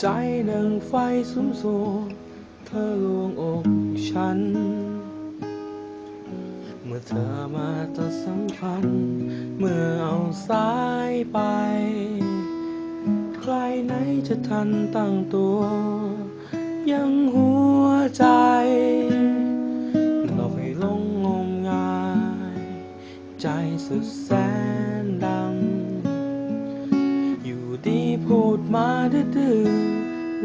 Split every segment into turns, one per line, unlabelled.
ใจหนึ่งไฟสุมโสดเธอลวงอกฉัน เมื่อเธอมาตัดสัมพันธ์เมื่อเอาสายไป ใครไหนจะทันตั้งตัว ยังหัวใจหลอกให้ลงงมงาย ใจสุดแสนดังอยู่ดีพูด มาดื้อ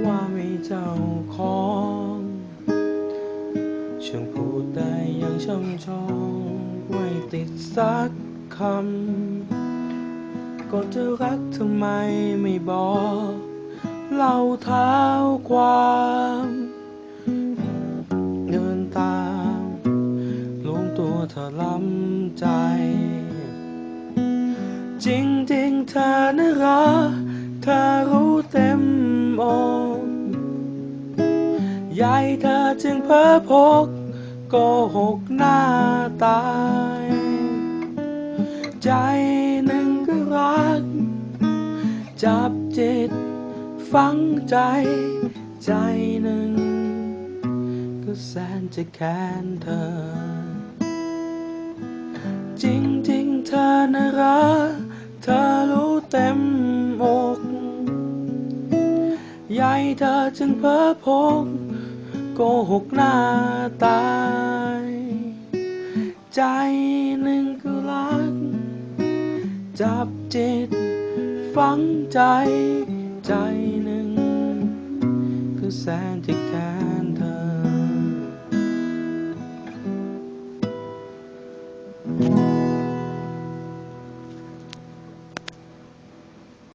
ว่าไม่เจ้าของช่างพูดได้ยังช่ำชองไม่ติดสักคำก่อนจะรักทำไมไม่บอกเล่าเท้าความเดินตามลงตัวเธอล้ำใจ จริงๆเธอน่ารัก เธอรู้เต็มอกใหญ่เธอจึงเพ้อพกโกหกหน้าตาย ใจหนึ่งก็รัก จับจิตฝังใจ ใจหนึ่ง ก็แสนจะแค้นเธอ จริงๆเธอน่ารักเธอรู้เต็ม ใหญ่เธอจึงเพ้อพกโกหกหน้าตาย ใจหนึ่งก็รัก จับจิต ฝังใจ ใจหนึ่งก็แสนจะแค้